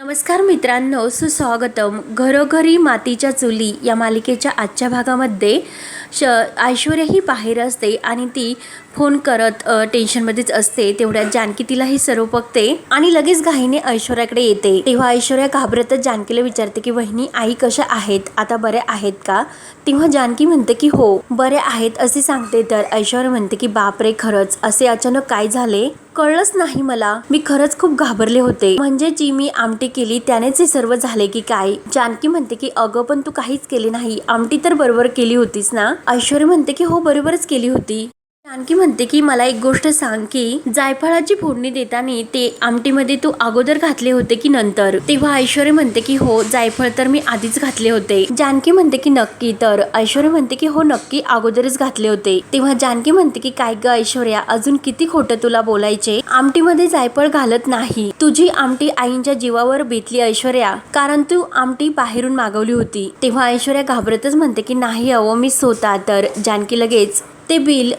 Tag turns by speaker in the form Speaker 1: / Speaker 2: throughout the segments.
Speaker 1: नमस्कार मित्रांनो सुस्वागतम. घरोघरी मातीच्या चुली या मालिकेच्या आजच्या भागामध्ये श ऐश्वर्या ही बाहेर असते आणि ती फोन करत टेन्शनमध्येच असते तेवढ्यात जानकी तिला हे सर्व बघते आणि लगेच घाईने ऐश्वर्याकडे येते. तेव्हा ऐश्वर्या घाबरतच जानकीला विचारते की वहिनी आई कशा आहेत? आता बऱ्या आहेत का? तेव्हा जानकी म्हणते की हो बरे आहेत असे सांगते तर. ऐश्वर्या म्हणते की बापरे खरंच असे अचानक काय झाले? कळलंच नाही मला. मी खरंच खूप घाबरले होते. म्हणजे जी मी आमटी केली त्यानेच हे सर्व झाले की काय? जानकी म्हणते की अगं पण तू काहीच केले नाही. आमटी तर बरोबर केली होतीस ना? ऐश्वर्य म्हणते की हो बरोबरच केली होती. जानकी म्हणते की मला एक गोष्ट सांग की जायफळाची फोडणी देताना ते आमटीमध्ये तू अगोदर घातले होते की नंतर? तेव्हा ऐश्वर्य म्हणते की हो जायफळ तर मी आधीच घातले होते. जानकी म्हणते की नक्की तर. ऐश्वर्य म्हणते की हो नक्की अगोदरच घातले होते. तेव्हा जानकी म्हणते की काय ग ऐश्वर्या अजून किती खोटं तुला बोलायचे? आमटीमध्ये जायफळ घालत नाही. तुझी आमटी आईंच्या जीवावर बेतली ऐश्वर्या कारण तू आमटी बाहेरून मागवली होती. तेव्हा ऐश्वर्या घाबरतच म्हणते की नाही अहो मी स्वतः तर. जानकी लगेच ते बिल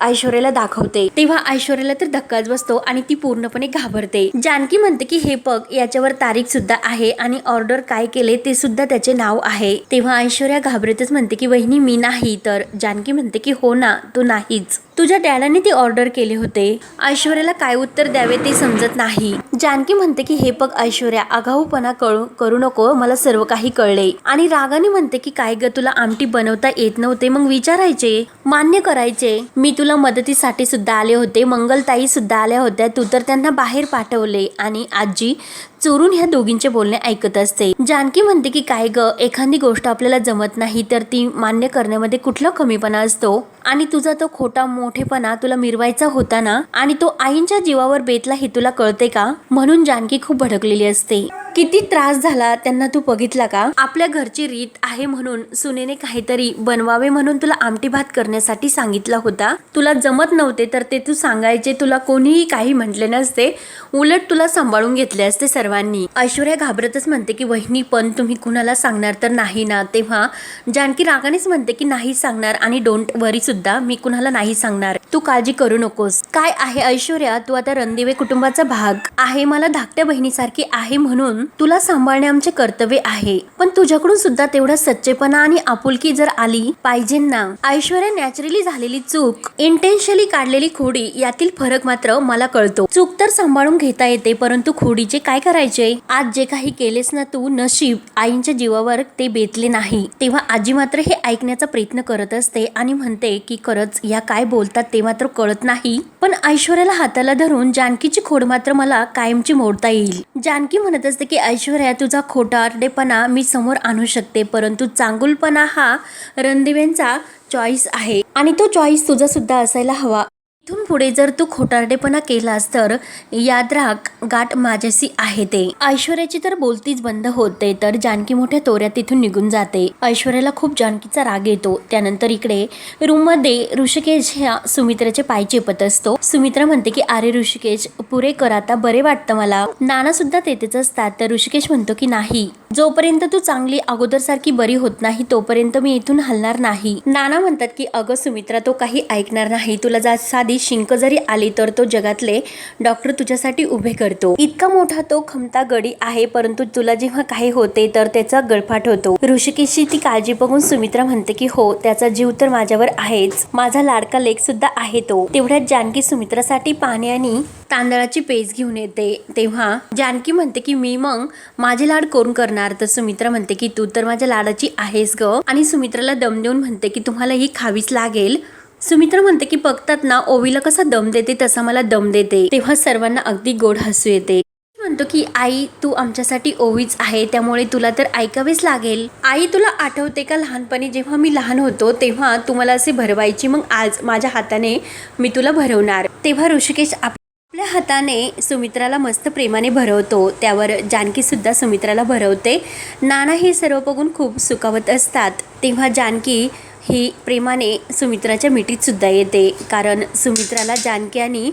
Speaker 1: ऐश्वर्याला दाखवते. तेव्हा ऐश्वर्याला तर धक्काच बसतो आणि ती पूर्णपणे घाबरते. जानकी म्हणते की हे बघ याच्यावर तारीख सुद्धा आहे आणि ऑर्डर काय केले ते सुद्धा त्याचे नाव आहे. तेव्हा ऐश्वर्या घाबरतच म्हणते की वहिनी मी नाही. तर जानकी म्हणते की हो ना तू नाहीच. तुझ्या डॅडाने ते ऑर्डर केले होते. ऐश्वर्याला काय उत्तर द्यावे ते समजत नाही. जानकी म्हणते की हे बघ ऐश्वर्या आगाऊपणा कळू करू नको मला सर्व काही कळले. आणि रागाने म्हणते की काय ग तुला आमटी बनवता येत नव्हते मग विचारायचे मान्य करायचे. मी तुला मदतीसाठी सुद्धा आले होते मंगलताई सुद्धा आल्या होत्या तू तर त्यांना बाहेर पाठवले. आणि आजी चोरून ह्या दोघींचे बोलणे ऐकत असते. जानकी म्हणते की काय ग एखादी गोष्ट आपल्याला जमत नाही तर ती मान्य करण्यामध्ये कुठला कमीपणा असतो? आणि तुझा तो खोटा मोठेपणा तुला मिरवायचा होता ना? आणि तो आईंच्या जीवावर बेतला हे तुला कळते का? म्हणून जानकी खूप भडकलेली असते. किती त्रास झाला त्यांना तू बघितला का? आपल्या घरची रीत आहे म्हणून सुनेने काहीतरी बनवावे म्हणून तुला आमटी भात करण्यासाठी सांगितला होता. तुला जमत नव्हते तर ते तू सांगायचे तुला कोणीही काही म्हटले नसते. उलट तुला सांभाळून घेतले असते सर्वांनी. ऐश्वर्या घाबरतच म्हणते की वहिनी पण तुम्ही कुणाला सांगणार तर नाही ना? तेव्हा जानकी रागानेच म्हणते की नाही सांगणार आणि डोंट वरी सुद्धा मी कुणाला नाही सांगणार. तू काळजी करू नकोस. काय आहे ऐश्वर्या? तू आता रणदिवे कुटुंबाचा भाग आहे. मला धाकट्या बहिणीसारखी आहे म्हणून तुला सांभाळणे आमचे कर्तव्य आहे. पण तुझ्याकडून सुद्धा तेवढा सच्चेपणा आणि आपुलकी जर आली पाहिजे ना. ऐश्वर्या नॅचरली झालेली चूक इंटेन्शली काढलेली खोडी यातील फरक मात्र मला कळतो. चूक तर सांभाळून घेता येते परंतु खोडीचे काय करायचे? आज जे काही केलेस ना तू नशीब आईंच्या जीवावर ते बेतले नाही. तेव्हा आजी मात्र हे ऐकण्याचा प्रयत्न करत असते आणि म्हणते की खरंच या काय बोलतात ते मात्र कळत नाही पण ऐश्वर्याला हाताला धरून जानकीची खोड मात्र मला कायमची मोडता येईल. जानकी म्हणत असते की ऐश्वर्या तुझा खोटारडेपणा मी समोर आणू शकते परंतु चांगुलपणा हा रणदिवेंचा चॉईस आहे आणि तो चॉईस तुझा सुद्धा असायला हवा. इथून पुढे जर तू खोटारडेपणा केलास तर याद राख गाठ माझ्याशी आहे ते. ऐश्वर्याची तर बोलतीच बंद होते तर जानकी मोठ्या तोऱ्यात तिथून निघून जाते. ऐश्वर्याला खूप जानकीचा राग येतो. त्यानंतर इकडे रूममध्ये ऋषिकेश ह्या सुमित्राचे पाय चेपत असतो. सुमित्रा म्हणते की अरे ऋषिकेश पुरे कर आता बरे वाटतं मला. नाना सुद्धा तेथेच असतात तर ऋषिकेश म्हणतो की नाही. जोपर्यंत तू चांगली अगोदर सारखी बरी होत नाही तोपर्यंत मी इथून हलणार नाही. नाना म्हणतात की अगं सुमित्रा तो काही ऐकणार नाही. तुला जा साधी शिंग शिंक जरी आली तर तो जगातले डॉक्टर तुझ्यासाठी उभे करतो. इतका मोठा तो खमता गडी आहे परंतु तुला जेव्हा काही होते तर त्याचा गळफाट होतो. ऋषिकेशची ती काळजी बघून सुमित्रा म्हणते की हो त्याचा जीव तर माझ्यावर आहेच. माझा लाडका लेख सुद्धा आहे तो. तेवढ्यात जानकी सुमित्रासाठी पाणी आणि तांदळाची पेज घेऊन येते. तेव्हा जानकी म्हणते की मी मग माझे लाड कोण करणार? तर सुमित्रा म्हणते की तू तर माझ्या लाडाची आहेस ग. आणि सुमित्राला दम देऊन म्हणते की तुम्हाला ही खावीच लागेल. सुमित्रा म्हणते की बघतात ना ओवीला कसा दम देते तसा मला दम देते. तेव्हा सर्वांना अगदी गोड हसू येते. म्हणतो की आई तू आमच्यासाठी ओवीच आहे त्यामुळे तुला तर ऐकावेच लागेल. आई तुला आठवते का लहानपणी जेव्हा मी लहान होतो तेव्हा तू मला असे भरवायची मग आज माझ्या हाताने मी तुला भरवणार. तेव्हा ऋषिकेश आपल्या हाताने सुमित्राला मस्त प्रेमाने भरवतो. त्यावर जानकी सुद्धा सुमित्राला भरवते. नाना हे सर्व बघून खूप सुखावत असतात. तेव्हा जानकी ही प्रेमाने सुमित्राच्या मिठीतसुद्धा येते. कारण सुमित्राला जानकी आणि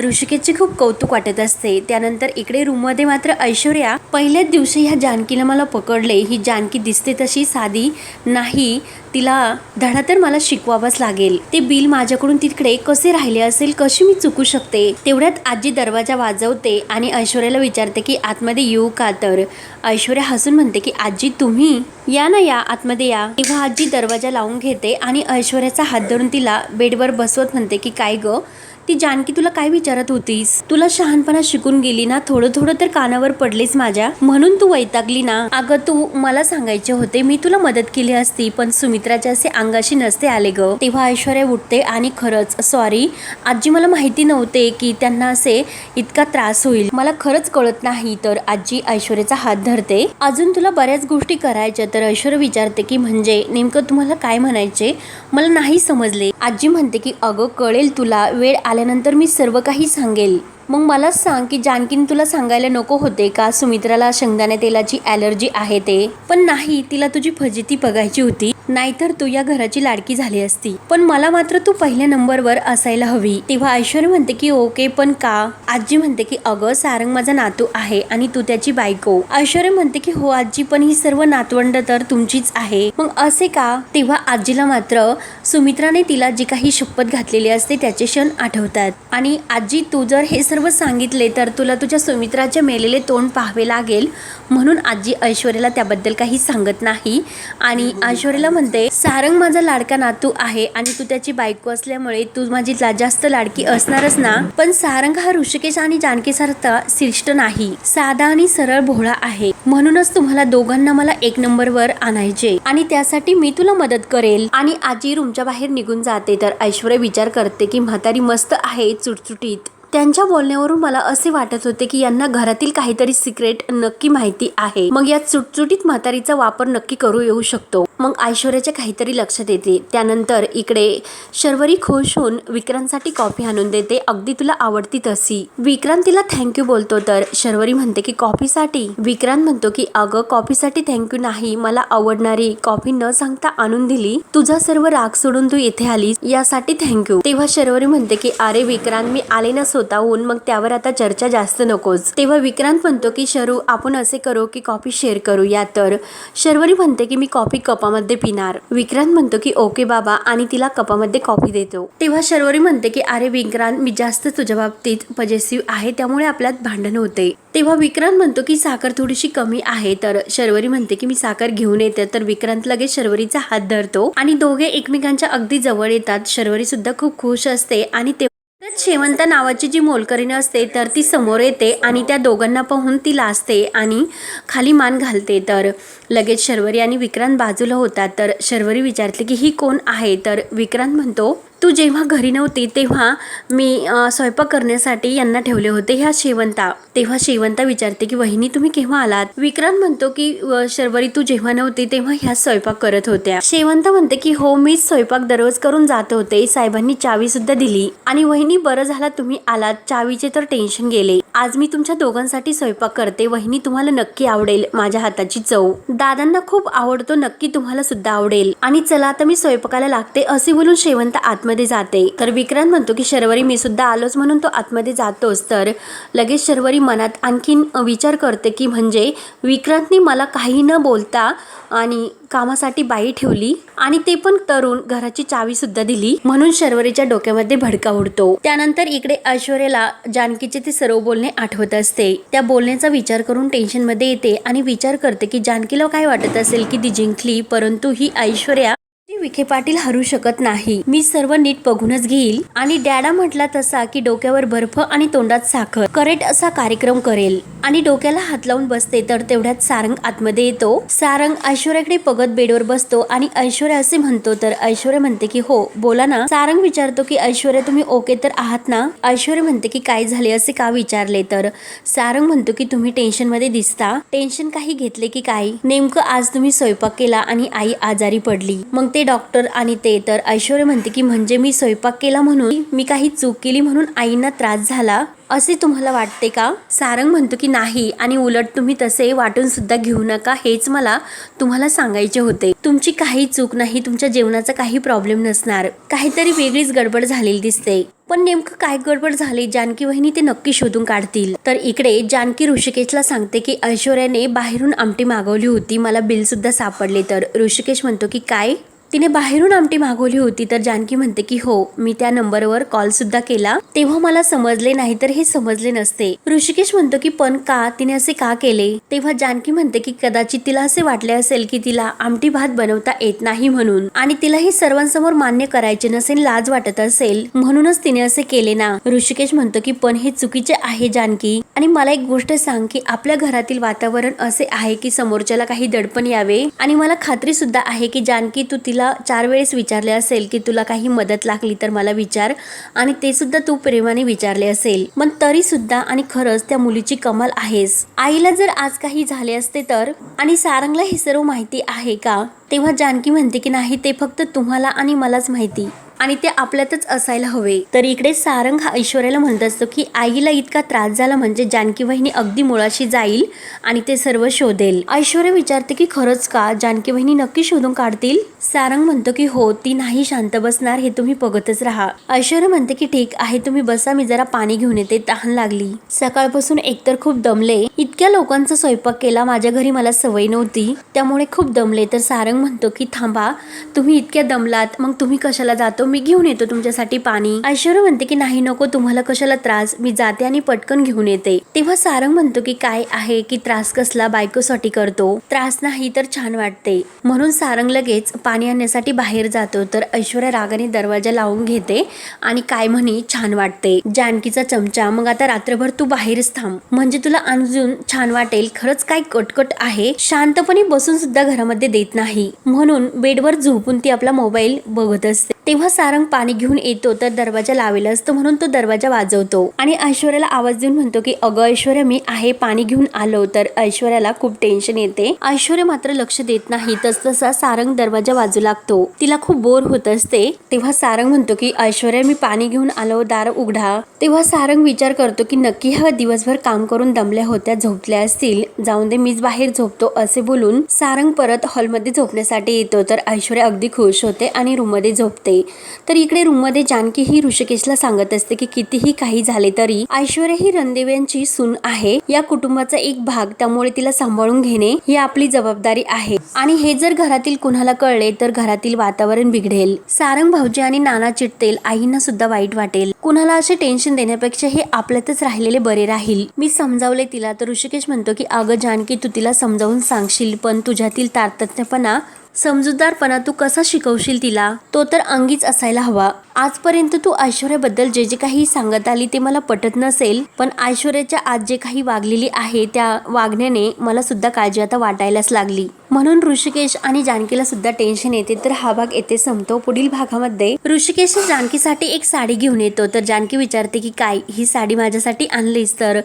Speaker 1: ऋषिकेशचे खूप कौतुक वाटत असते. त्यानंतर इकडे रूममध्ये मात्र ऐश्वर्या पहिल्याच दिवशी ह्या जानकीला मला पकडले. ही जानकी दिसते तशी साधी नाही. तिला धडा तर मला शिकवावाच लागेल. ते बिल माझ्याकडून तिकडे कसे राहिले असेल कशी मी चुकू शकते तेवढ्यात आजी दरवाजा वाजवते आणि ऐश्वर्याला विचारते की आतमध्ये येऊ का तर? ऐश्वर्या हसून म्हणते की आजी तुम्ही या ना या आतमध्ये या. तेव्हा आजी दरवाजा लावून घेते आणि ऐश्वर्याचा हात धरून तिला बेडवर बसवत म्हणते की काय ग? ती जानकी तुला काय विचारत होतीस? तुला शहाणपणा शिकून गेली ना थोडं थोडं तर कानावर पडलीस माझ्या. म्हणून तू वैतागली ना. अगं तू मला सांगायचे होते मी तुला मदत केली असती पण सुमित्राच्या असे अंगाशी नसते आले ग. तेव्हा ऐश्वर्या उठते आणि खरंच सॉरी आजी मला माहिती नव्हते की त्यांना असे इतका त्रास होईल. मला खरंच कळत नाही तर आजी ऐश्वर्याचा हात धरते. अजून तुला बऱ्याच गोष्टी करायच्या तर ऐश्वर्या विचारते की म्हणजे नेमकं तुम्हाला काय म्हणायचे? मला नाही समजले. आजी म्हणते की अगं कळेल तुला वेळ आल्यानंतर मी सर्व काही सांगेल. मग मला सांग की जानकीने तुला सांगायला नको होते का? सुमित्राला शेंगदाणे तेलाची ॲलर्जी आहे ते. पण नाही तिला तुझी फजिती बघायची होती. नाहीतर तू या घराची लाडकी झाली असती. पण मला मात्र तू पहिल्या नंबरवर असायला हवी. तेव्हा ऐश्वर्या म्हणते की ओके पण का? आजी म्हणते की अगं सारंग माझा नातू आहे आणि तू त्याची बायको. ऐश्वर्या म्हणते की हो आजी पण ही सर्व नातवंड तर तुमचीच आहे. मग असे का? तेव्हा आजीला मात्र सुमित्राने तिला जी काही शपथ घातलेली असते त्याचे क्षण आठवतात. आणि आजी तू जर हे सर्व सांगितले तर तुला तुझ्या सुमित्राचे मेलेले तोंड पाहावे लागेल. म्हणून आजी ऐश्वर्याला त्याबद्दल काही सांगत नाही. आणि ऐश्वर्याला म्हणते सारंग माझा लाडका नातू आहे आणि तू त्याची बायको असल्यामुळे तू माझी जास्त लाडकी असणारच ना? पण सारंग हा ऋषिकेश आणि जानकीसारखा शिष्ट नाही. साधा आणि सरळ भोळा आहे. म्हणूनच तुम्हाला दोघांना मला एक नंबरवर आणायचे. आणि त्यासाठी मी तुला मदत करेल. आणि आजी रूमच्या बाहेर निघून जाते. तर ऐश्वर्या विचार करते की म्हातारी मस्त आहे चुटचुटीत. त्यांच्या बोलण्यावरून मला असे वाटत होते की यांना घरातील काहीतरी सिक्रेट नक्की माहिती आहे. मग या चुटचुटीत म्हातारीचा वापर नक्की करू येऊ शकतो. मग ऐश्वर्याच्या काहीतरी लक्षात येते. त्यानंतर इकडे शर्वरी खुश होऊन विक्रांतसाठी कॉफी आणून देते. अगदी तुला आवडती तशी. विक्रांत तिला थँक्यू बोलतो तर शर्वरी म्हणते की कॉफीसाठी? विक्रांत म्हणतो की अगं कॉफीसाठी थँक्यू नाही. मला आवडणारी कॉफी न सांगता आणून दिली. तुझा सर्व राग सोडून तू इथे आलीस. यासाठी थँक्यू तेव्हा शर्वरी म्हणते की अरे विक्रांत मी आले स्वतःहून मग त्यावर आता चर्चा जास्त नकोच. तेव्हा विक्रांत म्हणतो की शरू आपण असे करू की कॉफी शेअर करूया तर. शर्वरी म्हणते की मी कॉफी कपामध्ये पिणार. विक्रांत म्हणतो की ओके बाबा आणि तिला कपामध्ये कॉफी देतो. तेव्हा शर्वरी म्हणते की अरे विक्रांत मी जास्त तुझ्या बाबतीत पजेसिव्ह आहे त्यामुळे आपल्यात भांडण होते. तेव्हा विक्रांत म्हणतो की साखर थोडीशी कमी आहे तर शर्वरी म्हणते की मी साखर घेऊन येते. तर विक्रांत लगेच शर्वरीचा हात धरतो आणि दोघे एकमेकांच्या अगदी जवळ येतात. शर्वरी सुद्धा खूप खुश असते आणि ते तर शेवंता नावाची जी मोलकरीण असते तर ती समोर येते आणि त्या दोघांना पाहून ती लाजते आणि खाली मान घालते. तर लगेच शर्वरी आणि विक्रांत बाजूला होतात. तर शर्वरी विचारते की ही कोण आहे? तर विक्रांत म्हणतो तू जेव्हा घरी नव्हती तेव्हा मी स्वयंपाक करण्यासाठी यांना ठेवले होते. ह्या शेवंता तेव्हा शेवंता विचारते की वहिनी तुम्ही केव्हा आलात? विक्रांत म्हणतो की शर्वरी तू जेव्हा नव्हती तेव्हा ह्या स्वयंपाक करत होत्या. शेवंता म्हणते की हो मी स्वयंपाक दररोज करून जात होते. साहेबांनी चावी सुद्धा दिली. आणि वहिनी बरं झाला तुम्ही आलात. चावीचे तर टेन्शन गेले. आज मी तुमच्या दोघांसाठी स्वयंपाक करते. वहिनी तुम्हाला नक्की आवडेल माझ्या हाताची चव. दादांना खूप आवडतो. नक्की तुम्हाला सुद्धा आवडेल. आणि चला आता मी स्वयंपाकाला लागते असे बोलून शेवंत आतमध्ये जाते. तर विक्रांत म्हणतो की शर्वरी मी सुद्धा आलोच म्हणून तो आतमध्ये जातोच. तर लगेच शर्वरी मनात आणखीन विचार करते की म्हणजे विक्रांतने मला काही न बोलता आणि कामासाठी बाई ठेवली आणि ते पण तरुण घराची चावी सुद्धा दिली म्हणून शर्वरीच्या डोक्यामध्ये भडका उडतो. त्यानंतर इकडे ऐश्वर्याला जानकीचे ते सर्व बोलणे आठवत असते. त्या बोलण्याचा विचार करून टेन्शनमध्ये येते आणि विचार करते की जानकीला काय वाटत असेल की ती जिंकली परंतु ही ऐश्वर्या विखे पाटील हरू शकत नाही. मी सर्व नीट बघूनच घेईल. आणि डॅडा म्हटला तसा की डोक्यावर बर्फ आणि तोंडात साखर. करेक्ट असा कार्यक्रम करेल. आणि डोक्याला हात लावून बसते तर तेवढ्यात सारंग आतमध्ये येतो. सारंग ऐश्वर्याकडे पगत बेडवर बसतो आणि ऐश्वर्या असे म्हणतो तर ऐश्वर्या म्हणते की हो बोला ना. सारंग विचारतो की ऐश्वर्या तुम्ही ओके तर आहात ना? ऐश्वर्या म्हणते की काय झाले असे का विचारले तर? सारंग म्हणतो की तुम्ही टेन्शनमध्ये दिसता. टेन्शन काही घेतले की काय? नेमकं आज तुम्ही स्वयंपाक केला आणि आई आजारी पडली. मग ते डॉक्टर आणि ते तर ऐश्वर्या म्हणते की म्हणजे मी स्वयंपाक केला म्हणून मी काही चूक केली म्हणून आईंना त्रास झाला? असे तुम्हाला वाटते का? सारंग म्हणतो की नाही आणि उलट तुम्ही तसे वाटून सुद्धा घेऊ नका. हेच मला तुम्हाला सांगायचे होते. तुमची काही चूक नाही तुमच्या जेवणाचा काही प्रॉब्लेम नसणार. काहीतरी वेगळीच गडबड झालेली दिसते. पण नेमकं काय गडबड झाली जानकी वहिनी ते नक्की शोधून काढतील. तर इकडे जानकी ऋषिकेशला सांगते की ऐश्वर्याने बाहेरून आमटी मागवली होती. मला बिल सुद्धा सापडले. तर ऋषिकेश म्हणतो की काय? तिने बाहेरून आमटी मागवली होती तर जानकी म्हणते की हो मी त्या नंबरवर कॉल सुद्धा केला. तेव्हा मला समजले नाही तर हे समजले नसते. ऋषिकेश म्हणतो की पण का? तिने असे का केले? तेव्हा जानकी म्हणते की कदाचित तिला असे वाटले असेल की तिला आमटी भात बनवता येत नाही म्हणून आणि तिला हे सर्वांसमोर मान्य करायचे नसेल लाज वाटत असेल म्हणूनच तिने असे केले ना. ऋषिकेश म्हणतो की पण हे चुकीचे आहे जानकी. आणि मला एक गोष्ट सांग की आपल्या घरातील वातावरण असे आहे की समोरच्याला काही दडपण यावे? आणि मला खात्री सुद्धा आहे की जानकी तू तिला चार वेळेस विचारले असेल की तुला काही मदत लागली तर मला विचार. आणि ते सुद्धा तू प्रेमाने विचारले असेल. पण तरी सुद्धा आणि खरंच त्या मुलीची कमाल आहेस. आईला जर आज काही झाले असते तर? आणि सारंगला हे सर्व माहिती आहे का? तेव्हा जानकी म्हणते की नाही ते फक्त तुम्हाला आणि मलाच माहिती. आणि ते आपल्यातच असायला हवे. तर इकडे सारंग हा ऐश्वर्याला म्हणत असतो की आईला इतका त्रास झाला म्हणजे जानकी वहिनी अगदी मुळाशी जाईल आणि ते सर्व शोधेल. ऐश्वर्या विचारते की खरंच का? जानकी वहिनी नक्की शोधून काढतील? सारंग म्हणतो की हो ती नाही शांत बसणार हे तुम्ही बघतच राहा. ऐश्वर्या म्हणते की ठीक आहे तुम्ही बसा मी जरा पाणी घेऊन येते तहान लागली. सकाळपासून एकतर खूप दमले. इतक्या लोकांचा स्वयंपाक केला माझ्या घरी मला सवय नव्हती. त्यामुळे खूप दमले. तर सारंग म्हणतो की थांबा तुम्ही इतक्या दमलात मग तुम्ही कशाला जातो? मी घेऊन येतो तुमच्यासाठी पाणी. ऐश्वर्या म्हणते की नाही नको तुम्हाला कशाला त्रास? मी जाते आणि पटकन घेऊन येते. तेव्हा सारंग म्हणतो की काय आहे की त्रास कसला? बायकोसाठी करतो. त्रास नाही तर छान वाटते. म्हणून सारंग लगेच पाणी आणण्यासाठी बाहेर जातो. तर ऐश्वर्या रागाने दरवाजा लावून घेते आणि काय म्हणे? छान वाटते. जानकीचा चमचा. मग आता रात्रभर तू बाहेरच थांब. म्हणजे तुला अजून छान वाटेल. खरंच काय कटकट आहे. शांतपणे बसून सुद्धा घरामध्ये देत नाही. म्हणून बेडवर झोपून ती आपला मोबाईल बघत असते. तेव्हा सारंग पाणी घेऊन येतो. तर दरवाजा लावेला असतो म्हणून तो दरवाजा वाजवतो. आणि ऐश्वर्याला आवाज देऊन म्हणतो की अगं ऐश्वर्या मी आहे. पाणी घेऊन आलो. तर ऐश्वर्याला खूप टेन्शन येते. ऐश्वर्या मात्र लक्ष देत नाही. तस तसा सारंग दरवाजा वाजू लागतो. तिला खूप बोर होत असते. तेव्हा सारंग म्हणतो की ऐश्वर्या मी पाणी घेऊन आलो. दार उघडा. तेव्हा सारंग विचार करतो की नक्की ह्या दिवसभर काम करून दमल्या होत्या झोपल्या असतील. जाऊन दे मीच बाहेर झोपतो असे बोलून सारंग परत हॉलमध्ये झोपण्यासाठी येतो. तर ऐश्वर्या अगदी खुश होते आणि रूममध्ये झोपते. तर इकडे रूममध्ये जानकी ही ऋषिकेशला सांगत असते की कितीही काही झाले तरी ऐश्वर्या ही रणदेव्यांची सून आहे. या कुटुंबाचा एक भाग त्यामुळे तिला सांभाळून घेणे ही आपली जबाबदारी आहे. आणि हे जर घरातील कुणाला कळले तर घरातील वातावरण बिघडेल. सारंग भाऊजी आणि नाना चिडतील. आईंना सुद्धा वाईट वाटेल. कुणाला असे टेन्शन देण्यापेक्षा हे आपल्यातच राहिलेले बरे राहील. मी समजावले तिला. तर ऋषिकेश म्हणतो की अगं जानकी तू तिला समजावून सांगशील पण तुझ्यातील तारतज्ञपणा समजूतदारपणा तू कसा शिकवशील तिला? तो तर अंगीच असायला हवा. आजपर्यंत तू ऐश्वर्याबद्दल जे जे काही सांगत आली ते मला पटत नसेल पण ऐश्वर्याच्या आज जे काही वागलेली आहे त्या वागण्याने मला सुद्धा काळजी आता वाटायलाच लागली. म्हणून ऋषिकेश आणि जानकीला सुद्धा टेन्शन येते. तर हा भाग येथे संपतो. पुढील भागामध्ये ऋषिकेश जानकीसाठी एक साडी घेऊन येतो. तर जानकी विचारते की काय ही साडी माझ्यासाठी आणलीस? तर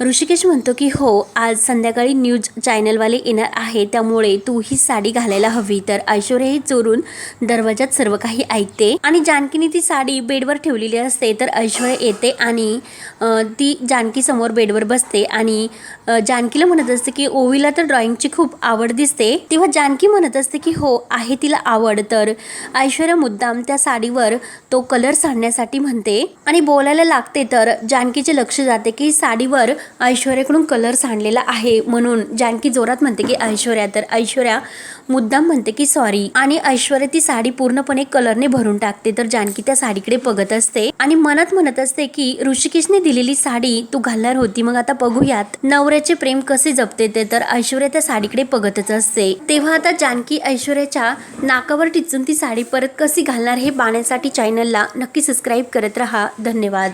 Speaker 1: ऋषिकेश म्हणतो की हो आज संध्याकाळी न्यूज चॅनलवाले येणार आहे. त्यामुळे तू ही साडी घालायला हवी. तर ऐश्वर्या ही चोरून दरवाजात सर्व काही ऐकते. आणि जानकीने ती साडी बेडवर ठेवलेली असते. तर ऐश्वर्या येते आणि ती जानकी समोर बेडवर बसते. आणि जानकीला म्हणत असते की ओवीला तर ड्रॉइंगची खूप आवड दिसते. तेव्हा जानकी म्हणत असते की हो आहे तिला आवड तर ऐश्वर्या मुद्दाम त्या साडीवर तो कलर सांडण्यासाठी म्हणते आणि बोलायला लागते तर जानकीचे लक्ष जाते की साडीवर ऐश्वर्याकडून कलर सांडलेला आहे. म्हणून जानकी जोरात म्हणते की ऐश्वर्या तर ऐश्वर्या मुद्दाम म्हणते की सॉरी आणि ऐश्वर्या ती साडी पूर्णपणे कलरने भरून टाकते तर जानकी त्या साडीकडे बघत असते आणि मनात म्हणत असते की ऋषिकेशने दिलेली साडी तू घालणार होती मग आता बघूयात. नवऱ्याचे प्रेम कसे जपते ते तर ऐश्वर्या त्या साडीकडे बघतच असते. तेव्हा आता जानकी ऐश्वर्याच्या नाकावर टिचून ती साडी परत कशी घालणार हे पाहण्यासाठी चॅनलला नक्की सबस्क्राईब करत राहा. धन्यवाद.